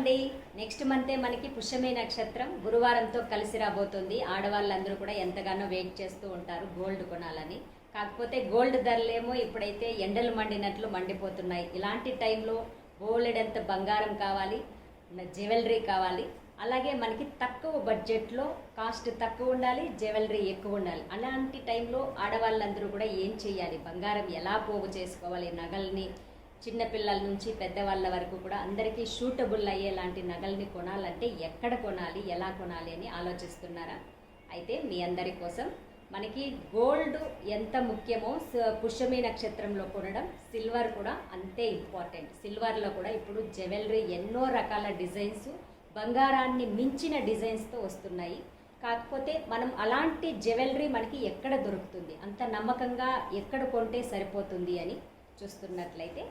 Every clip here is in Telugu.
అండి నెక్స్ట్ మంతే మనకి పుష్యమే నక్షత్రం గురువారంతో కలిసి రాబోతుంది. ఆడవాళ్ళందరూ కూడా ఎంతగానో వెయిట్ చేస్తూ ఉంటారు గోల్డ్ కొనాలని. కాకపోతే గోల్డ్ ధరలేమో ఇప్పుడైతే ఎండలు మండినట్లు మండిపోతున్నాయి. ఇలాంటి టైంలో గోల్డెంత బంగారం కావాలి జ్యువెలరీ కావాలి అలాగే మనకి తక్కువ బడ్జెట్లో కాస్ట్ తక్కువ ఉండాలి జ్యువెలరీ ఎక్కువ ఉండాలి. అలాంటి టైంలో ఆడవాళ్ళందరూ కూడా ఏం చేయాలి? బంగారం ఎలా పోగు చేసుకోవాలి? నగల్ని చిన్నపిల్లల నుంచి పెద్దవాళ్ళ వరకు కూడా అందరికీ షూటబుల్ అయ్యేలాంటి నగల్ని కొనాలంటే ఎక్కడ కొనాలి ఎలా కొనాలి అని ఆలోచిస్తున్నారా? అయితే మీ అందరి కోసం మనకి గోల్డ్ ఎంత ముఖ్యమో పుష్యమి నక్షత్రంలో కొనడం సిల్వర్ కూడా అంతే ఇంపార్టెంట్ సిల్వర్లో కూడా ఇప్పుడు జ్యువెలరీ ఎన్నో రకాల డిజైన్స్ బంగారాన్ని మించిన డిజైన్స్తో వస్తున్నాయి. కాకపోతే మనం అలాంటి జ్యువెలరీ మనకి ఎక్కడ దొరుకుతుంది? అంత నమ్మకంగా ఎక్కడ కొంటే సరిపోతుంది అని చూస్తున్నట్లయితే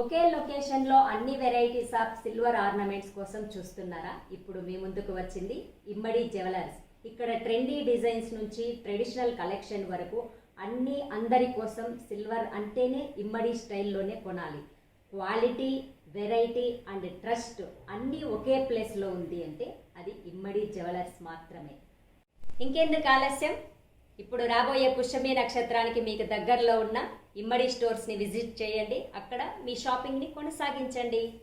ఒకే లొకేషన్లో అన్ని వెరైటీస్ ఆఫ్ సిల్వర్ ఆర్నమెంట్స్ కోసం చూస్తున్నారా? ఇప్పుడు మీ ముందుకు వచ్చింది ఇమ్మడి జ్యువెలర్స్ ఇక్కడ ట్రెండీ డిజైన్స్ నుంచి ట్రెడిషనల్ కలెక్షన్ వరకు అన్ని అందరి కోసం సిల్వర్ అంటేనే ఇమ్మడి స్టైల్లోనే కొనాలి. క్వాలిటీ వెరైటీ అండ్ ట్రస్ట్ అన్నీ ఒకే ప్లేస్లో ఉంది అంటే అది ఇమ్మడి జ్యువెలర్స్ మాత్రమే. ఇంకెందుకు ఆలస్యం? ఇప్పుడు రాబోయే పుష్యమి నక్షత్రానికి మీకు దగ్గరలో ఉన్న ఇమ్మడి స్టోర్స్ని విజిట్ చేయండి. అక్కడ మీ షాపింగ్ని కొనసాగించండి.